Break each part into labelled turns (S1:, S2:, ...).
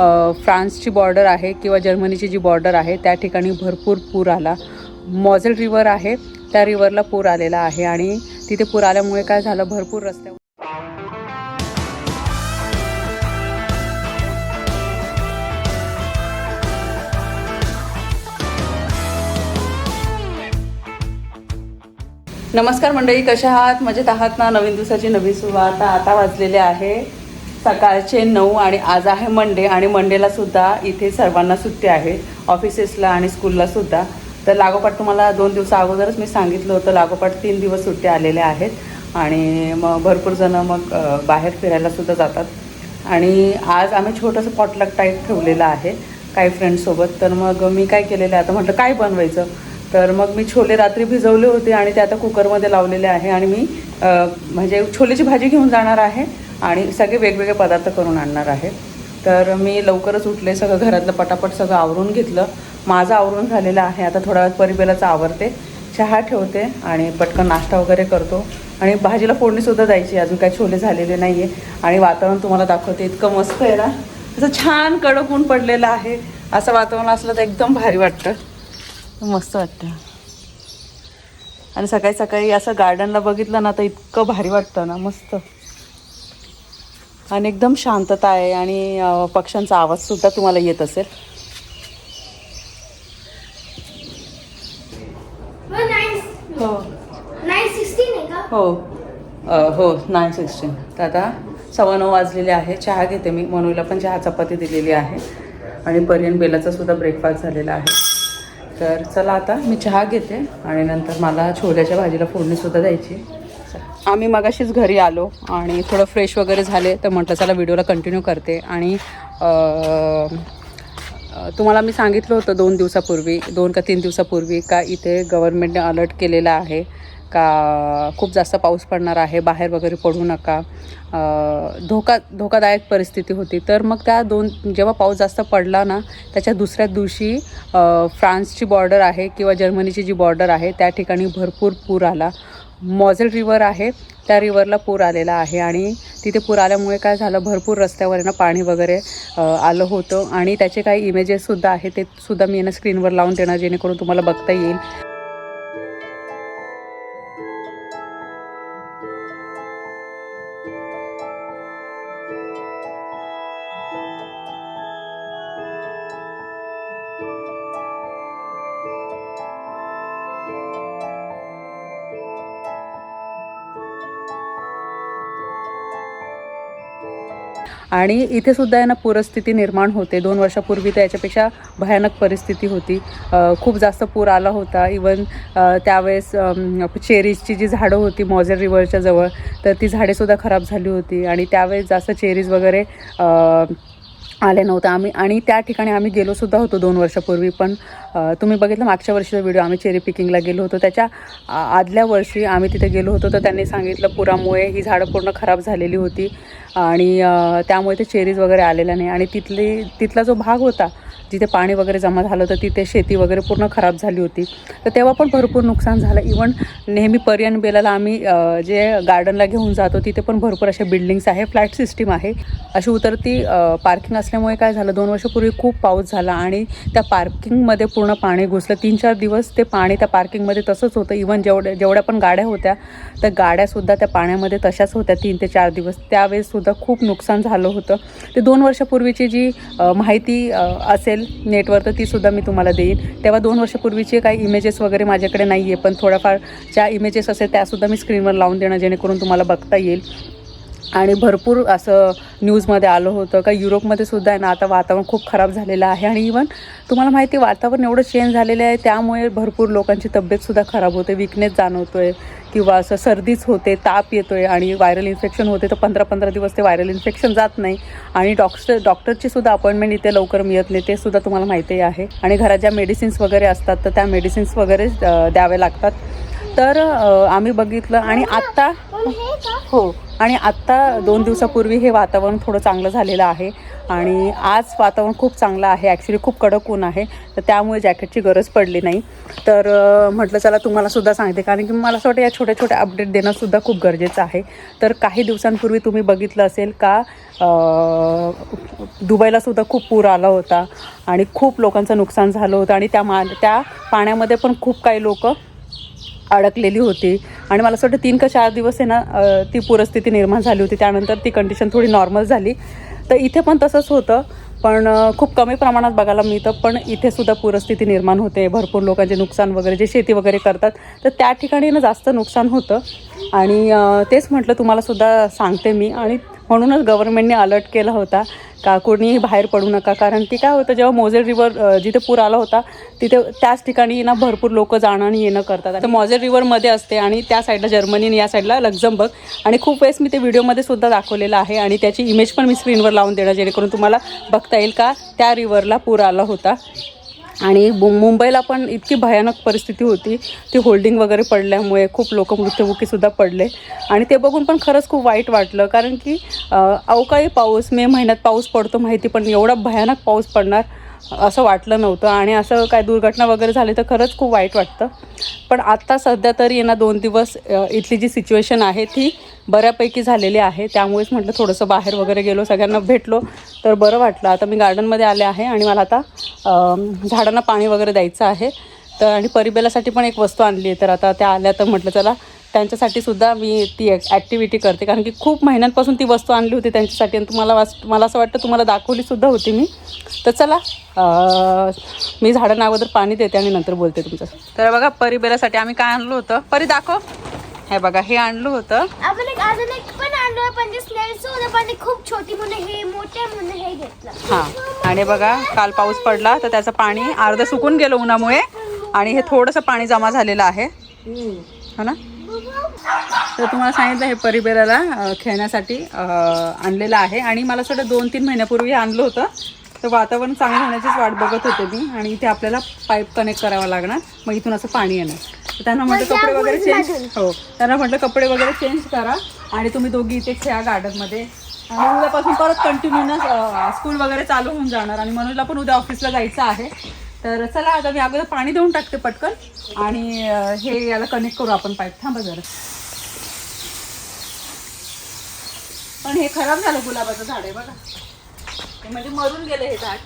S1: फ्रान्सची border आहे किंवा जर्मनीची जी border आहे त्या ठिकाणी भरपूर पूर आला. मॉझेल रिवर आहे त्या रिव्हरला पूर आलेला आहे आणि तिथे पूर आल्यामुळे काय झालं भरपूर रस्त्यावर नमस्कार मंडळी कशा आहात? मजेत आहात ना? नवीन दिवसाची नवीन सुरुवात. आता वाजलेले आहे. सकाळचे नऊ आणि आज आहे मंडे आणि मंडेला सुद्धा इथे सर्वांना सुट्टी आहे. ऑफिसेसला आणि स्कूलला सुद्धा. तर लागोपाठ तुम्हाला दोन दिवसा अगोदरच मी सांगितलं होतं लागोपाठ तीन दिवस सुट्ट्या आलेल्या आहेत. आणि मग भरपूर जणं मग बाहेर फिरायला सुद्धा जातात. आणि आज आम्ही छोटंसं पॉटलक टाईप ठेवलेलं आहे काही फ्रेंड्ससोबत तर मग मी काय केलेलं आहे आता म्हटलं काय बनवायचं? तर मग मी छोले रात्री भिजवले होते आणि ते आता कुकरमध्ये लावलेले आहे. आणि मी म्हणजे छोलेची भाजी घेऊन जाणार आहे. आणि सगळे वेगवेगळे पदार्थ करून आणणार आहे तर मी लवकरच उठले सगळं घरातलं पटापट सगळं आवरून घेतलं. माझं आवरून झालेलं आहे. आता थोड्या वेळात परिबेलाचं आवरते. चहा ठेवते आणि पटकन नाश्ता वगैरे करतो. आणि भाजीला फोडणीसुद्धा द्यायची अजून काही छोले झालेले नाही आहे आणि वातावरण तुम्हाला दाखवते. इतकं मस्त आहे ना. असं छान कडक ऊन पडलेलं आहे. असं वातावरण असलं तर एकदम भारी वाटतं. मस्त वाटतं. आणि सकाळी सकाळी असं गार्डनला बघितलं ना तर इतकं भारी वाटतं ना. मस्त. आणि एकदम शांतता आहे आणि पक्ष्यांचा आवाजसुद्धा तुम्हाला येत असेल. हो हो. हो. नाईन सिक्स्टीन तर आता सव्वा नऊ वाजलेले आहे. चहा घेते मी. मनूला पण चहा चपाती दिलेली आहे. आणि परियन बेलाचा सुद्धा ब्रेकफास्ट झालेला आहे. तर चला आता मी चहा घेते आणि नंतर मला छोल्याच्या भाजीला फोडणीसुद्धा द्यायची. आम्ही मगाशीच घरी आलो आणि थोडं फ्रेश वगैरे झाले तर म्हटलं चला व्हिडिओला कंटिन्यू करते. आणि तुम्हाला मी सांगितलं होतं दोन दिवसापूर्वी दोन का तीन दिवसापूर्वी का इथे गव्हर्नमेंटने अलर्ट केलेला आहे का खूप जास्त पाऊस पडणार आहे बाहेर वगैरे पडू नका. धोका धोकादायक परिस्थिती होती. तर मग त्या दोन जेव्हा पाऊस जास्त पडला ना त्याच्या दुसऱ्या दिवशी फ्रान्सची बॉर्डर आहे किंवा जर्मनीची जी बॉर्डर आहे त्या ठिकाणी भरपूर पूर आला. मॉझेल रिवर आहे त्या रिव्हरला पूर आलेला आहे आणि तिथे पूर आल्यामुळे काय झालं भरपूर रस्त्यावर ना पाणी वगैरे आलं होतं आणि त्याचे काही इमेजेससुद्धा आहे ते सुद्धा मी ना स्क्रीनवर लावून देणार जेणेकरून तुम्हाला बघता येईल. आणि इथे सुद्धा यांना ना पूरस्थिती निर्माण होते. दोन वर्षापूर्वी तर याच्यापेक्षा भयानक परिस्थिती होती. खूप जास्त पूर आला होता. इवन त्यावेळेस चेरीजची जी झाडं होती मॉझेल रिव्हरच्या जवळ तर ती झाडेसुद्धा खराब झाली होती. आणि त्यावेळेस जास्त चेरीज वगैरे आले नव्हते आम्ही. आणि त्या ठिकाणी आम्ही गेलोसुद्धा होतो दोन वर्षापूर्वी. पण तुम्ही बघितलं मागच्या वर्षीचा व्हिडिओ आम्ही चेरी पिकिंगला गेलो होतो. त्याच्या आदल्या वर्षी आम्ही तिथे गेलो होतो. तर त्यांनी सांगितलं पुरामुळे ही झाडं पूर्ण खराब झालेली होती. आणि त्यामुळे ते चेरीज वगैरे आलेल्या नाही. आणि तिथली तिथला जो भाग होता जिथे पाणी वगैरे जमा झालं होतं तिथे शेती वगैरे पूर्ण खराब झाली होती. तर तेव्हा पण भरपूर नुकसान झालं. इवन नेहमी पर्यन बेलाला आम्ही जे गार्डनला घेऊन जातो तिथे पण भरपूर अशा बिल्डिंग्स आहे फ्लॅट सिस्टीम आहे. अशी उतरती पार्किंग असल्यामुळे काय झालं दोन वर्षापूर्वी खूप पाऊस झाला आणि त्या पार्किंगमध्ये पूर्ण पाणी घुसलं. तीन चार दिवस ते पाणी त्या पार्किंगमध्ये तसंच होतं. इवन जेवढ्या जेवढ्या पण गाड्या होत्या त्या गाड्यासुद्धा त्या पाण्यामध्ये तशाच होत्या तीन ते चार दिवस. त्यावेळेससुद्धा खूप नुकसान झालं होतं. ते दोन वर्षापूर्वीची जी माहिती असेल असेल नेटवर तर तीसुद्धा मी तुम्हाला देईन. तेव्हा दोन वर्षापूर्वीचे काही इमेजेस वगैरे माझ्याकडे नाही आहे पण थोड्याफार ज्या इमेजेस असेल त्यासुद्धा मी स्क्रीनवर लावून देणं जेणेकरून तुम्हाला बघता येईल. आणि भरपूर असं न्यूजमध्ये आलं होतं का युरोपमध्ये सुद्धा आहे ना आता वातावरण खूप खराब झालेलं आहे. आणि इवन तुम्हाला माहिती वातावरण एवढं चेंज झालेलं आहे त्यामुळे भरपूर लोकांची तब्येतसुद्धा खराब होते विकनेस जाणवतो आहे किंवा असं सर्दीच होते ताप येतो आहे आणि व्हायरल इन्फेक्शन होते तर पंधरा पंधरा दिवस ते व्हायरल इन्फेक्शन जात नाही. आणि डॉक्टर डॉक्टरची सुद्धा अपॉइंटमेंट इथे लवकर मिळत नाही ते सुद्धा तुम्हाला माहिती आहे. आणि घरात ज्या मेडिसिन्स वगैरे असतात तर त्या मेडिसिन्स वगैरे अ, द्यावे लागतात. तर आम्ही बघितलं आणि आत्ता
S2: हो.
S1: आणि आत्ता दोन दिवसापूर्वी हे वातावरण थोडं चांगलं झालेलं आहे. आणि आज वातावरण खूप चांगलं आहे. ॲक्च्युली खूप कडक ऊन आहे. तर त्यामुळे जॅकेटची गरज पडली नाही. तर म्हटलं चला तुम्हालासुद्धा सांगते. कारण की मला असं वाटतं या छोट्या छोट्या अपडेट देणंसुद्धा खूप गरजेचं आहे. तर काही दिवसांपूर्वी तुम्ही बघितलं असेल का दुबईलासुद्धा खूप पूर आला होता. आणि खूप लोकांचं नुकसान झालं होतं. आणि त्या मा त्या पाण्यामध्ये पण खूप काही लोक अडकलेली होती. आणि मला असं वाटतं तीन का चार दिवस आहे ना ती पूरस्थिती निर्माण झाली होती. त्यानंतर ती कंडिशन थोडी नॉर्मल झाली. तर इथे पण तसंच होतं. पण खूप कमी प्रमाणात बघायला मिळतं. पण इथे सुद्धा पूरस्थिती निर्माण होते. भरपूर लोकांचे नुकसान वगैरे जे शेती वगैरे करतात. तर त्या ठिकाणी ना जास्त नुकसान होतं. आणि तेच म्हटलं तुम्हाला सुद्धा सांगते मी. आणि म्हणूनच गव्हर्नमेंटने अलर्ट केला होता. का कोणीही बाहेर पडू नका. कारण की काय होतं जेव्हा मोझेल रिवर जिथे पूर आला होता तिथे त्याच ठिकाणी ना भरपूर लोक जाणं आणि येणं करतात. तर मॉझेल रिव्हरमध्ये असते आणि त्या साईडला जर्मनी आणि या साईडला लक्झमबर्ग आणि खूप वेळेस मी ते व्हिडिओमध्ये सुद्धा दाखवलेलं आहे आणि त्याची इमेज पण मी स्क्रीनवर लावून देणार जेणेकरून तुम्हाला बघता येईल का त्या रिव्हरला पूर आला होता. आणि मु- मुंबईला पण इतकी भयानक परिस्थिती होती. ती होल्डिंग वगैरे पडल्यामुळे खूप लोक मृत्युमुखीसुद्धा पडले. आणि ते बघून पण खरंच खूप वाईट वाटलं. कारण की अवकाळी पाऊस मे महिन्यात पाऊस पडतो माहिती पण एवढा भयानक पाऊस पडणार. असं वाटलं नव्हतं आणि असं काय दुर्घटना वगैरे झाली तर खरंच खूप वाईट वाटतं. पण आत्ता सध्या तरी आहे दोन दिवस इथली जी सिच्युएशन आहे ती बऱ्यापैकी झालेली आहे. त्यामुळेच म्हटलं थोडंसं बाहेर वगैरे गेलो सगळ्यांना भेटलो तर बरं वाटलं. आता मी गार्डनमध्ये आले आहे आणि मला आता झाडांना पाणी वगैरे द्यायचं आहे. तर आणि परिबेलासाठी पण एक वस्तू आणली आहे. तर आता त्या आल्या तर म्हटलं चला त्यांच्यासाठी सुद्धा मी ती ॲक्टिव्हिटी करते. कारण की खूप महिन्यांपासून ती वस्तू आणली होती त्यांच्यासाठी आणि तुम्हाला वाच मला असं वाटतं तुम्हाला दाखवलीसुद्धा होती मी. तर चला मी झाडांना अगोदर पाणी देते आणि नंतर बोलते तुमचं तर बघा परिबेलासाठी आम्ही काय आणलं होतं? परी दाखव. हे बघा हे आणलं होतं.
S2: आपण एक अजून एक पण आणलं पण ते स्नेल्स होतं पण ते खूप छोटी म्हणून हे मोठे म्हणून हे घेतलं.
S1: हां. आणि बघा काल पाऊस पडला तर त्याचं पाणी अर्धं सुकून गेलं उन्हामुळे. आणि हे थोडंसं पाणी जमा झालेलं आहे. हो ना? तर तुम्हाला सांगितलं हे परिबेराला खेळण्यासाठी आणलेलं आहे. आणि मला वाटतं दोन तीन महिन्यापूर्वी आणलं होतं. तर वातावरण चांगलं होण्याचीच वाट बघत होते मी. आणि इथे आपल्याला पाईप कनेक्ट करावा लागणार. मग इथून असं पाणी येणार. तर त्यांना म्हटलं कपडे वगैरे चेंज हो. त्यांना म्हटलं कपडे वगैरे चेंज करा. आणि तुम्ही दोघी इथे खेळा गार्डनमध्ये. आणि उद्यापासून परत कंटिन्युअस स्कूल वगैरे चालू होऊन जाणार. आणि मनोजला पण उद्या ऑफिसला जायचं आहे. तर चला आता मी अगोदर पाणी देऊन टाकते पटकन. आणि हे याला कनेक्ट करू आपण पाईप. थांबा जरा. पण हे खराब झालं गुलाबाचं झाड आहे बघा. हे म्हणजे मरून गेलं हे झाड.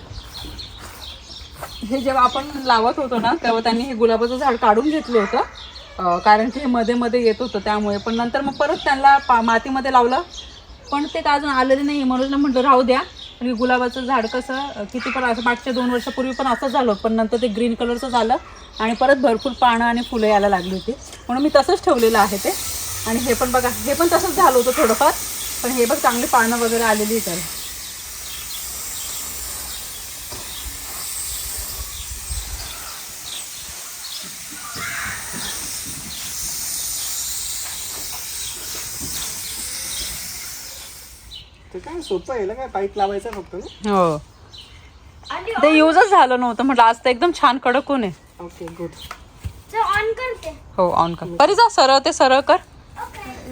S1: हे जेव्हा आपण लावत होतो ना तेव्हा त्यांनी हे गुलाबाचं झाड काढून घेतलं होतं. कारण की हे मध्ये मध्ये येत होतं त्यामुळे. पण नंतर मग परत त्यांना पा मातीमध्ये लावलं. पण ते अजून आलेले नाही. म्हणून म्हटलं राहू द्या. आणि गुलाबाचं झाड कसं किती पण असं मागच्या दोन वर्षापूर्वी पण असं झालं पण नंतर ते ग्रीन कलरचं झालं आणि परत भरपूर पानं आणि फुलं यायला लागली होती. म्हणून मी तसंच ठेवलेलं आहे ते. आणि हे पण बघा हे पण तसंच झालं होतं थोडंफार. पण हे बघ चांगली पानं वगैरे आलेली त्याला
S3: ते काय सोपं आहे ना काय पाईप लावायचं फक्त? ना
S1: हो ते युजच झालं नव्हतं म्हटलं आज तर एकदम छान कडक ऊन आहे.
S3: ओके गुड
S2: ऑन करते.
S1: हो ऑन कर. बरी जा सरळ ते सरळ कर.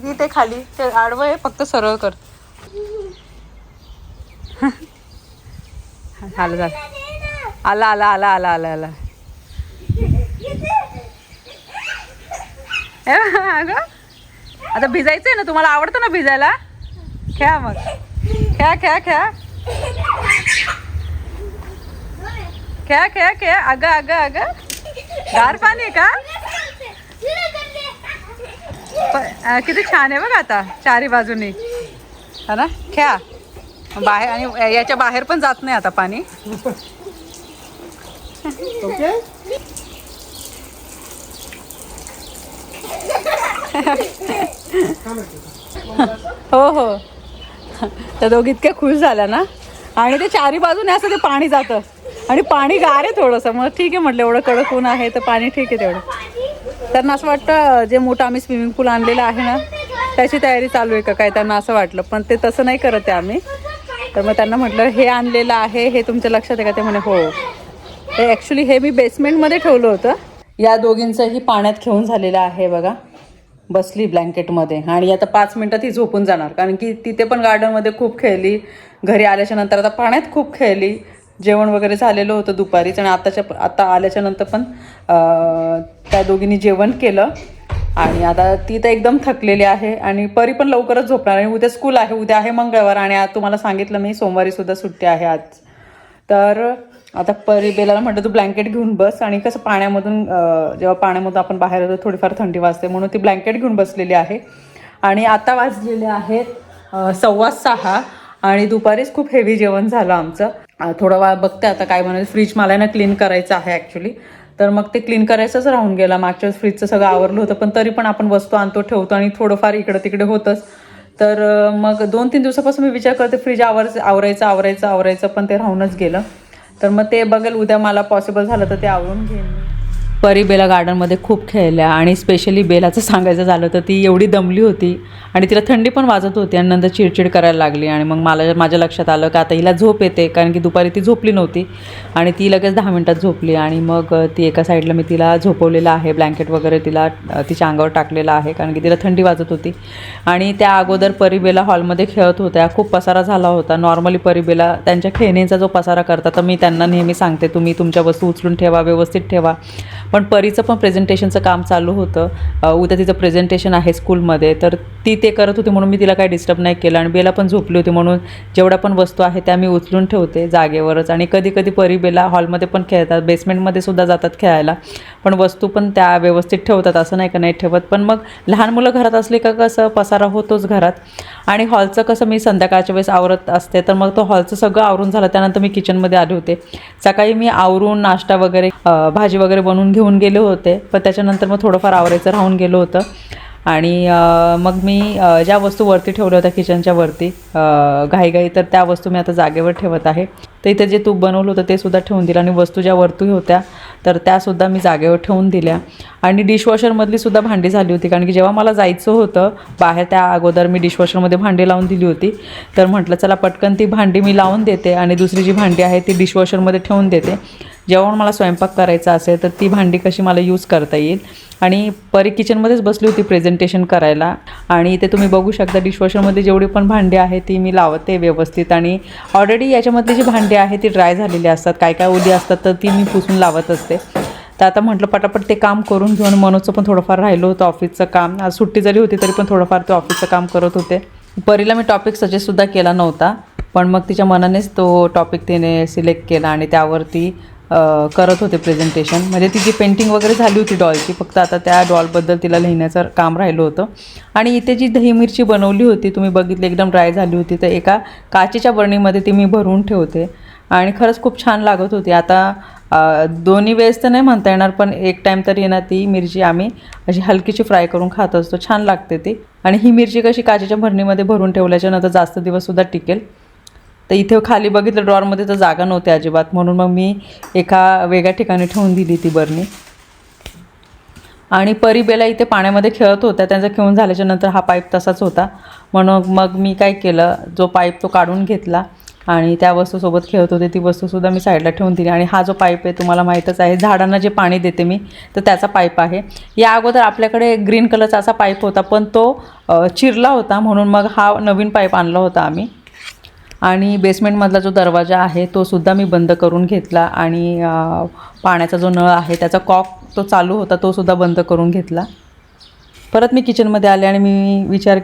S1: इथे खाली ते आडवं आहे फक्त सरळ कर. झालं झालं. आला आला आला आला आला आला. अगं. आता भिजायचंय ना तुम्हाला आवडतं ना भिजायला? खेळा मग. खेळा खेळा खेळा. खेळा खेळा खेळा. अगं अगं अगं. गार पाणी आहे का? किती छान आहे बघ आता चारी बाजूनी. है ना? खेळा. बाहेर आणि याच्या बाहेर पण जात नाही आता पाणी. हो हो. त्या दोघी इतक्या खुश झाल्या ना? आणि ते चारी बाजूने असं ते पाणी जातं. आणि पाणी गार आहे थोडंसं. मग ठीक आहे म्हटलं एवढं कडक ऊन आहे तर पाणी ठीक आहे तेवढं. त्यांना असं वाटतं जे मोठं आम्ही स्विमिंग पूल आणलेलं आहे ना त्याची तयारी चालू आहे का? काय त्यांना असं वाटलं. पण ते तसं नाही करत आहे आम्ही. तर मग त्यांना म्हटलं हे आणलेलं आहे हे तुमच्या लक्षात आहे का? ते म्हणे हो. ते ॲक्च्युली हे मी बेसमेंटमध्ये ठेवलं होतं. या दोघींचंही पाण्यात खेळून झालेलं आहे बघा. बसली ब्लँकेटमध्ये आणि आता पाच मिनटात ती झोपून जाणार. कारण की तिथे पण गार्डनमध्ये खूप खेळली. घरी आल्याच्यानंतर आता पाण्यात खूप खेळली. जेवण वगैरे झालेलं होतं दुपारीच आणि आताच्या आता आल्याच्यानंतर पण त्या दोघींनी जेवण केलं. आणि आता ती तर एकदम थकलेली आहे आणि परी पण लवकरच झोपणार आणि उद्या स्कूल आहे. उद्या आहे मंगळवार आणि आज तुम्हाला सांगितलं मी सोमवारी सुद्धा सुट्टी आहे आज. तर आता परी बेलाला म्हटलं तू ब्लँकेट घेऊन बस आणि कसं पाण्यामधून जेव्हा पाण्यामधून आपण बाहेर येतो थोडीफार थंडी वाजते म्हणून ती ब्लँकेट घेऊन बसलेली आहे. आणि आता वाजलेले आहेत सव्वा सहा आणि दुपारीच खूप हेवी जेवण झालं आमचं. थोडा वेळ बघते. आता काय म्हणाले फ्रीज मला ना क्लीन करायचं आहे ॲक्च्युली तर मग ते क्लीन करायचंच राहून गेलं. मागच्या वेळेस फ्रीजचं सगळं आवरलं होतं पण तरी पण आपण वस्तू आणतो ठेवतो आणि थोडंफार इकडं तिकडे होतंच. तर मग दोन तीन दिवसापासून मी विचार करते फ्रीज आवर आवरायचं आवरायचं आवरायचं पण ते राहूनच गेलं. तर मग ते बघेल उद्या मला पॉसिबल झालं तर ते आवरून घेईन परी बेला गार्डनमध्ये खूप खेळल्या आणि स्पेशली बेलाचं सांगायचं झालं तर ती एवढी दमली होती आणि तिला थंडी पण वाजत होती आणि नंतर चिडचिड करायला लागली आणि मग मला माझ्या लक्षात आलं की आता हिला झोप येते कारण की दुपारी ती झोपली नव्हती आणि ती लगेच दहा मिनटात झोपली आणि मग ती एका साईडला मी तिला झोपवलेलं आहे ब्लँकेट वगैरे तिला तिच्या अंगावर टाकलेलं आहे कारण की तिला थंडी वाजत होती. आणि त्या अगोदर परिबेला हॉलमध्ये खेळत होत्या खूप पसारा झाला होता. नॉर्मली परिबेला त्यांच्या खेळणीचा जो पसारा करता तर मी त्यांना नेहमी सांगते तुम्ही तुमच्या वस्तू उचलून ठेवा व्यवस्थित ठेवा. पण परीचं पण प्रेझेंटेशनचं काम चालू होतं. उद्या तिचं प्रेझेंटेशन आहे स्कूलमध्ये. तर ती ते करत होती म्हणून मी तिला काही डिस्टर्ब नाही केलं आणि बेला पण झोपली होती म्हणून जेवढ्या पण वस्तू आहे त्या मी उचलून ठेवते जागेवरच. आणि कधी कधी परी बेला हॉलमध्ये पण खेळतात. बेसमेंटमध्ये सुद्धा जातात खेळायला. पण वस्तू पण त्या व्यवस्थित ठेवतात असं नाही का नाही ठेवत. पण मग लहान मुलं घरात असली का कसं पसारा होतोच घरात. आणि हॉलचं कसं मी संध्याकाळच्या वेळेस आवरत असते तर मग तो हॉलचं सगळं आवरून झालं त्यानंतर मी किचनमध्ये आले होते. सकाळी मी आवरून नाश्ता वगैरे भाजी वगैरे बनवून घेऊन गेले होते पण त्याच्यानंतर मग थोडंफार आवरायचं राहून गेलं होतं. आणि मग मी ज्या वस्तू वरती ठेवल्या होत्या किचनच्या वरती घाईघाई तर त्या वस्तू मी आता जागेवर ठेवत आहे. तर इथे जे तूप बनवलं होतं ते सुद्धा ठेवून दिलं आणि वस्तू ज्या वरती होत्या तर त्यासुद्धा मी जागेवर ठेवून दिल्या. आणि डिशवॉशरमधली सुद्धा भांडी झाली होती. कारण की जेव्हा मला जायचं होतं बाहेर त्या अगोदर मी डिशवॉशरमध्ये भांडी लावून दिली होती. तर म्हटलं चला पटकन ती भांडी मी लावून देते आणि दुसरी जी भांडी आहे ती डिशवॉशरमध्ये ठेवून देते. जेव्हा मला स्वयंपाक करायचा असेल तर ती भांडी कशी मला यूज करता येईल? आणि परी किचनमध्येच बसली होती प्रेझेंटेशन करायला. आणि इथे तुम्ही बघू शकता डिशवॉशरमध्ये जेवढी पण भांडी आहे ती मी लावते व्यवस्थित. आणि ऑलरेडी याच्यामधली जी भांडी आहे ती ड्राय झालेली असतात. काय काय ओली असतात तर ती मी पुसून लावत असते. तर आता म्हटलं पटापट ते काम करून घेऊन मनोजचं पण थोडंफार राहिलं होतं ऑफिसचं काम. आज सुट्टी जरी होती तरी पण थोडंफार ते ऑफिसचं काम करत होते. परीला मी टॉपिक सजेस्टसुद्धा केला नव्हता पण मग तिच्या मनानेच तो टॉपिक तिने सिलेक्ट केला आणि त्यावरती करत होते प्रेझेंटेशन म्हणजे तिची पेंटिंग वगैरे झाली होती डॉलची फक्त आता त्या डॉलबद्दल तिला लिहिण्याचं काम राहिलं होतं. आणि इथे जी दही मिरची बनवली होती तुम्ही बघितली एकदम ड्राय झाली होती तर एका काचेच्या बरणीमध्ये ती मी भरून ठेवते. आणि खरंच खूप छान लागत होती. आता दोन्ही वेळेस तर नाही म्हणता येणार पण एक टाईम तरी ना ती मिरची आम्ही अशी हलकीची फ्राय करून खात असतो. छान लागते ती. आणि ही मिरची कशी काचेच्या भरणीमध्ये भरून ठेवल्याच्या नंतर जास्त दिवससुद्धा टिकेल. तर इथे खाली बघितलं ड्रॉरमध्ये तर जागा नव्हती अजिबात. म्हणून मग मी एका वेगळ्या ठिकाणी ठेवून दिली ती बरणी आणि परीबेला इथे पाण्यामध्ये खेळत होत्या. त्यांचा खेळून झाल्याच्यानंतर हा पाईप तसाच होता. म्हणून मग मी काय केलं जो पाईप तो काढून घेतला. आणि त्या वस्तूसोबत खेळत होते ती वस्तूसुद्धा मी साईडला ठेवून दिली. आणि हा जो पाईप आहे तुम्हाला माहीतच आहे झाडांना जे पाणी देते मी तर त्याचा पाईप आहे. या अगोदर आपल्याकडे ग्रीन कलरचा असा पाईप होता पण तो चिरला होता म्हणून मग हा नवीन पाईप आणला होता आम्ही. आणि बेसमेंटमधला जो दरवाजा आहे तो सुद्धा मी बंद करून घेतला आणि पाण्याचा जो नळ आहे त्याचा कॉक तो चालू होता तो सुद्धा बंद करून घेतला. परत मी किचनमध्ये आले आणि मी विचार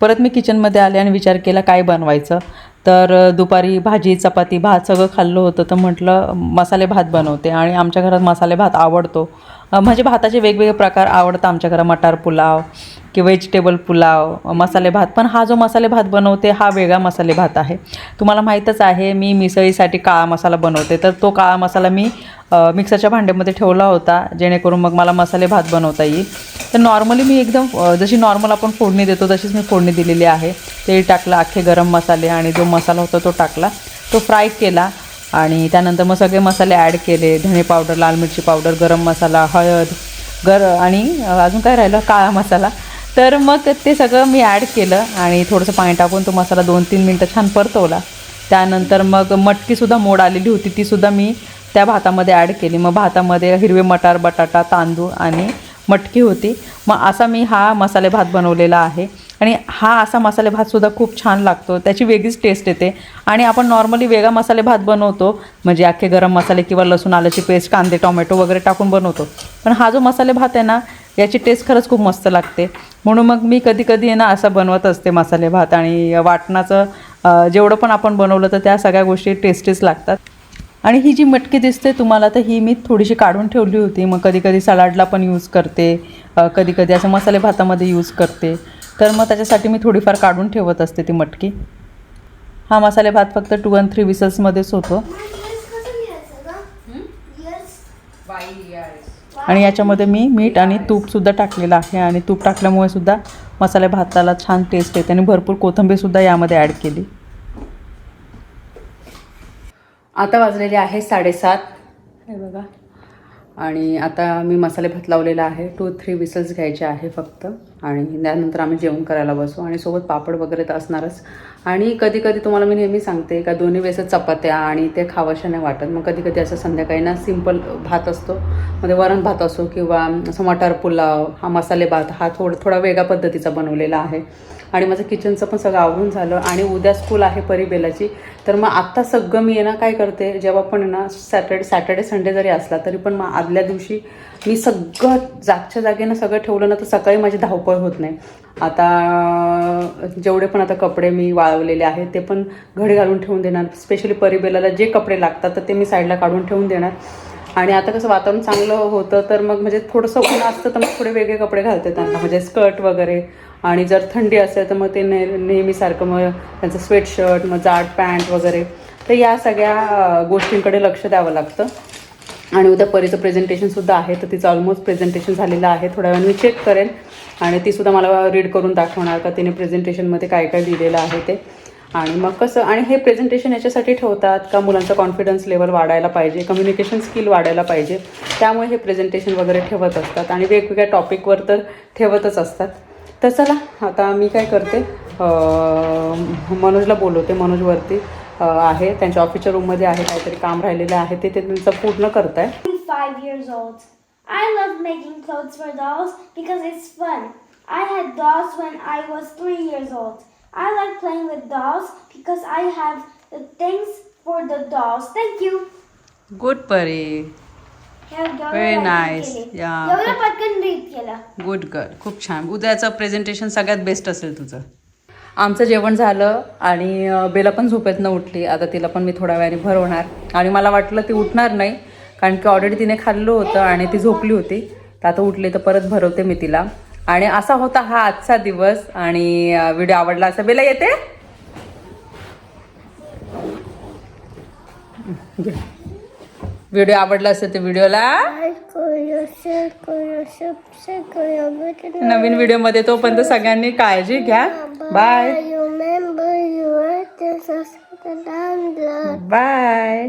S1: परत मी किचनमध्ये आले आणि विचार केला काय बनवायचं? तर दुपारी भाजी चपाती भात सगळं खाल्लं होतं. तर म्हटलं मसाले भात बनवते आणि आमच्या घरात मसाले भात आवडतो. म्हणजे भाताचे वेगवेगळे प्रकार आवडतात आमच्या घरात. मटार पुलाव की व्हेजिटेबल पुलाव मसाले भात. पण हा जो मसाले भात बनवते हा वेगळा मसाले भात आहे. तुम्हाला माहीतच आहे मी मिसळीसाठी काळा मसाला बनवते. तर तो काळा मसाला मी मिक्सरच्या भांड्यामध्ये ठेवला होता जेणेकरून मग मला मसाले भात बनवता येईल. तर नॉर्मली मी एकदम जशी नॉर्मल आपण फोडणी देतो तशीच मी फोडणी दिलेली आहे. तेल टाकलं अख्खे गरम मसाले आणि जो मसाला होता तो टाकला. तो फ्राय केला आणि त्यानंतर मग सगळे मसाले ॲड केले. धणे पावडर लाल मिरची पावडर गरम मसाला हळद गर आणि अजून काय राहिलं? काळा मसाला. तर मग ते सगळं मी ॲड केलं आणि थोडंसं पाणी टाकून तो मसाला दोन तीन मिनटं छान परतवला. त्यानंतर मग मटकीसुद्धा मोड आलेली होती. तीसुद्धा मी त्या भातामध्ये ॲड केली. मग भातामध्ये हिरवे मटार बटाटा तांदूळ आणि मटकी होती. मग असा मी हा मसाले भात बनवलेला आहे. आणि हा असा मसाले भातसुद्धा खूप छान लागतो. त्याची वेगळीच टेस्ट येते. आणि आपण नॉर्मली वेगळा मसाले भात बनवतो. म्हणजे अख्खे गरम मसाले किंवा लसूण आल्याची पेस्ट कांदे टोमॅटो वगैरे टाकून बनवतो. पण हा जो मसाले भात आहे ना याची टेस्ट खरंच खूप मस्त लागते. म्हणून मग मी कधी कधी आहे ना असा बनवत असते मसाले भात. आणि वाटणाचं जेवढं पण आपण बनवलं तर त्या सगळ्या गोष्टी टेस्टीच लागतात. आणि ही जी मटकी दिसते तुम्हाला तर ही मी थोडीशी काढून ठेवली होती. मग कधी कधी सलाडला पण यूज करते. कधी कधी असं मसाले भातामध्ये यूज करते. तर मग त्याच्यासाठी मी थोडीफार काढून ठेवत असते ती मटकी. हा मसाले भात फक्त टू अन थ्री विसल्समध्येच होतो. आणि याच्यामध्ये मी मीठ आणि तूपसुद्धा टाकलेलं आहे. आणि तूप टाकल्यामुळे सुद्धा मसाले भाताला छान टेस्ट येते. आणि भरपूर कोथिंबीरसुद्धा यामध्ये ॲड केली. आता वाजलेले आहे साडेसात. हे बघा. आणि आता मी मसाले भात लावलेला आहे. टू थ्री विसल्स घ्यायचे आहे फक्त. आणि त्यानंतर आम्ही जेवण करायला बसू. आणि सोबत पापड वगैरे तर असणारच. आणि कधी कधी तुम्हाला मी नेहमी सांगते का दोन्ही वेळेस चपात्या आणि ते खावंशा नाही वाटत. मग कधी कधी असं संध्याकाळी ना सिंपल भात असतो. मध्ये वरण भात असो किंवा असं मटार पुलाव हा मसाले भात हा थोडा थोडा वेगळ्या पद्धतीचा बनवलेला आहे. आणि माझं किचनचं पण सगळं आवरून झालं. आणि उद्या स्कूल आहे परिबेलाची तर मग आत्ता सगळं मी आहे ना काय करते जेव्हा पण ना सॅटर्डे सॅटर्डे संडे जरी असला तरी पण मग आदल्या दिवशी मी सगळं जागच्या जागेनं सगळं ठेवलं ना तर सकाळी माझी धावपळ होत नाही. आता जेवढे पण आता कपडे मी वाळवलेले आहेत ते पण घडी घालून ठेवून देणार. स्पेशली परिबेलाला जे कपडे लागतात तर ते मी साईडला काढून ठेवून देणार. आणि आता कसं वातावरण चांगलं होतं तर मग म्हणजे थोडंसं ऊन असतं तर मग थोडे वेगळे कपडे घालते त्यांना. म्हणजे स्कर्ट वगैरे आणि जर थंडी असेल तर मग ते ने नेहमीसारखं मग त्यांचं स्वेटशर्ट मग जाड पॅन्ट वगैरे. तर या सगळ्या गोष्टींकडे लक्ष द्यावं लागतं. आणि उद्या परीचं प्रेझेंटेशनसुद्धा आहे तर तिचं ऑलमोस्ट प्रेझेंटेशन झालेलं आहे. थोड्या वेळाने मी चेक करेन. आणि तीसुद्धा मला रीड करून दाखवणार का तिने प्रेझेंटेशनमध्ये काय काय दिलेलं आहे ते. आणि मग कसं आणि हे प्रेझेंटेशन याच्यासाठी ठेवतात का मुलांचा कॉन्फिडन्स लेवल वाढायला पाहिजे कम्युनिकेशन स्किल वाढायला पाहिजे त्यामुळे हे प्रेझेंटेशन वगैरे ठेवत असतात आणि वेगवेगळ्या टॉपिकवर तर ठेवतच असतात तर चला आता मी काय करते मनोजला बोलवते मनोजवरती आहे त्यांच्या ऑफिसच्या रूममध्ये आहे काहीतरी काम राहिलेलं आहे ते ते त्यांचं पूर्ण करत आहे
S2: five years old. I love making clothes for dolls because it's fun. I had dolls when I was three years old. I like playing with dolls because I have the things for the dolls. Thank you.
S1: Good परी Very
S2: पटकन read केलं.
S1: Good girl खूप छान. उद्याचं presentation सगळ्यात best असेल तुझं. आमचं जेवण झालं आणि बेला पण झोपेत न उठली. आता तिला पण मी थोड्या वेळाने भरवणार. आणि मला वाटलं ती उठणार नाही कारण की ऑलरेडी तिने खाल्लं होतं आणि ती झोपली होती. तर आता उठली तर परत भरवते मी तिला. आणि असा होता हा आजचा दिवस आणि व्हिडिओ आवडला असा बेला येते? व्हिडिओ आवडला असेल तर व्हिडिओला? नवीन व्हिडिओमध्ये तोपर्यंत सगळ्यांनी काळजी घ्या. Bye bye